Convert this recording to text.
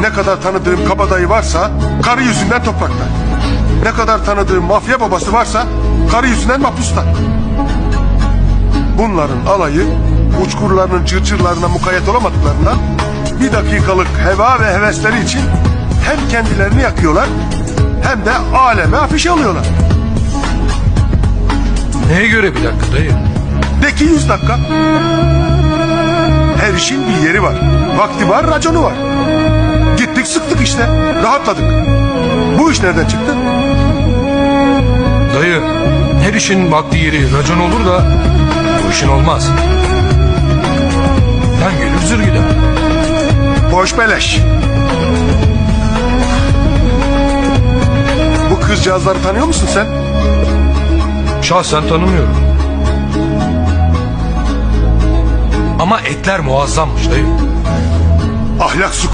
Ne kadar tanıdığım kabadayı varsa karı yüzünden toprakta. Ne kadar tanıdığım mafya babası varsa karı yüzünden mahpusta. Bunların alayı uçkurlarının cırcırlarına mukayyet olamadıklarından bir dakikalık heva ve hevesleri için hem kendilerini yakıyorlar hem de aleme afiş alıyorlar. Neye göre bir dakika dayı? De ki 100 dakika. Her işin bir yeri var. Vakti var, raconu var. Gittik sıktık işte. Rahatladık. Bu iş nereden çıktı? Dayı her işin vakti yeri racon olur da bu işin olmaz. Ben gelir zır gider. Boş beleş. Bu kızcağızları tanıyor musun sen? Şahsen tanımıyorum. Ama etler muazzammış dayı. Ahlak su